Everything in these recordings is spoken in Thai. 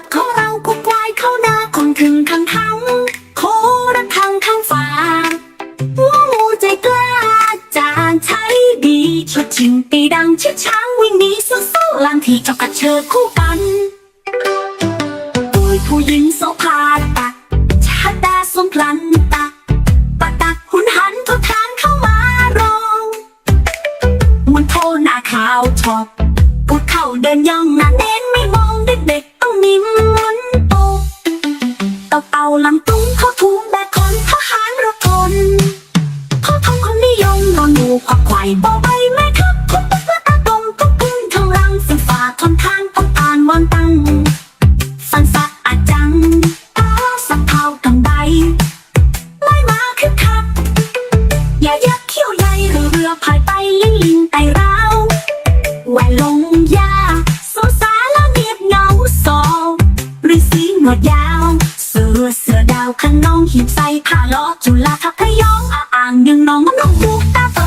ดของเราก็ควายเข้านาคนถึงข้างทั้งโคระคังข้างฟ้าหัวงูใจกล้าจานใช้ดีชดชิงตีดังชิดช้างวิ่งหนีสู้ๆลางที่เจ้ากระเชิดคู่กันโดยผู้หญิงโสภาตักชาดาสมพลันตักปะตักหุนหันทุกทางเข้ามารองมันโทหน้าขาวชอบพูดเข้าเดินย่องหน้าเน้นไม่มองเด็ก นิ่มมนโตกต่าเอาลำตุ้งเขาทุ่งแบกคนทหารรถ ดยาวเสือเสือดาวขนน้องหีบใส่ผ้าล้อจุฬาทับพยองอาอ่างยังน้องน้องบุกตาโต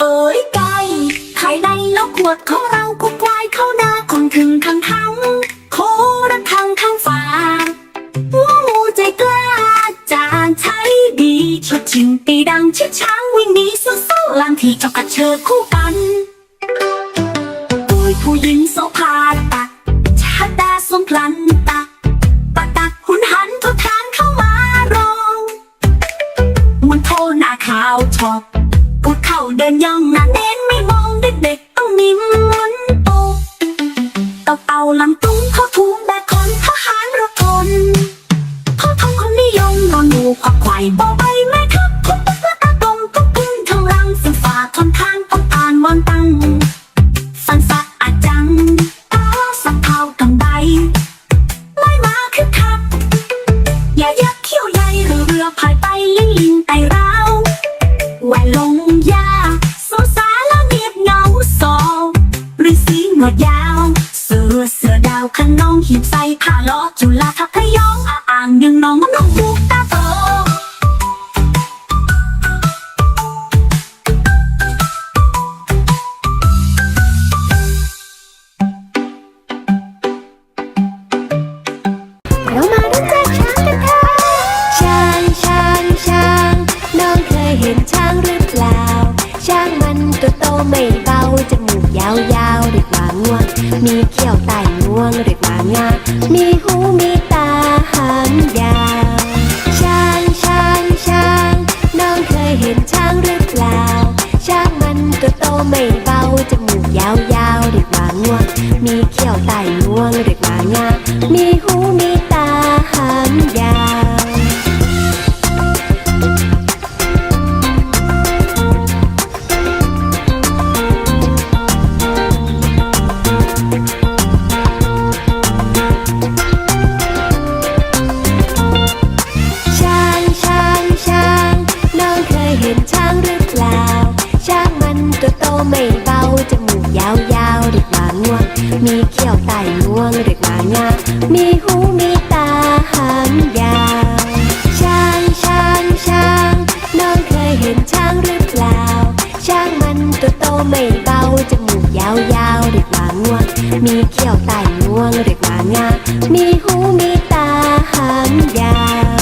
เอ้ยไก่ไข่ในแล้วขวดของเราก็ควายเข้านาคนถึง ตีดังชิดช้างวิ่งหนีสู้ๆลางที่เจ้ากระเชิดคู่กันโดยผู้หญิงโสภาตักชาดาสมพลันตักปะตักหุนหันทุกทางเข้ามารองมันโทหน้าขาวชอบพูดเข้าเดินย่องหน้าเน้นไม่มองเด็กๆต้องนิ่มมันโตเต่าเต่าลำตุ้งเขาทุ่งแบกคนทหารรถทนเขาทำคนนิยมนอนหนูควักไข่บอใบแงย มีเขี้ยวไต้งวงเรียกว่างา มีหูมีตาหางยาวช้างช้างช้าง น้องเคยเห็นช้างหรือเปล่า ช้างมันตัวโตไม่ มีเขี้ยวใต้งวงเรียกมางามีหูมีตาหางยาวช้างช้างช้างน้องเคยเห็นช้างหรือเปล่า ช้างมันตัวโตไม่เบาจมูกยาวยาวเรียกมางวงมีเขี้ยวใต้ลวงเรียกมางามีหูมีตาหางยาว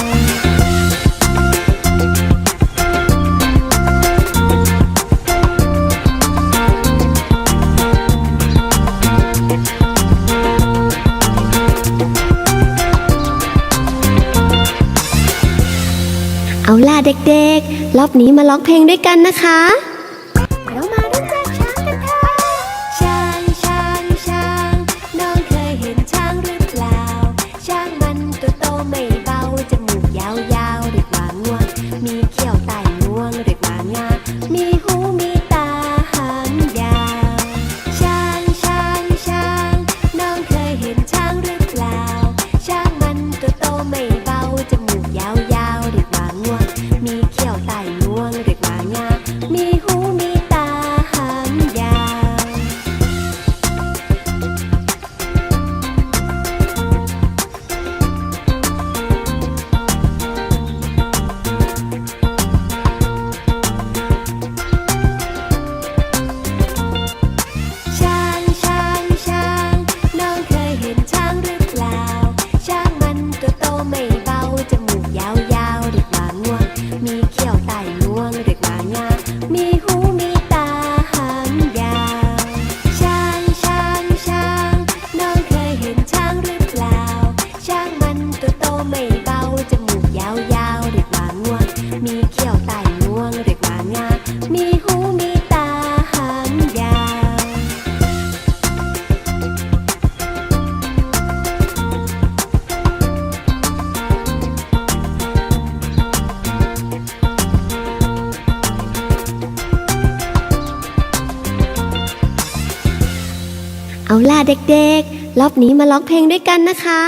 เอาล่ะเด็กๆ รอบนี้มาร้องเพลงด้วยกันนะคะ ล่ะเด็กๆ รอบนี้มาร้องเพลงด้วยกันนะคะ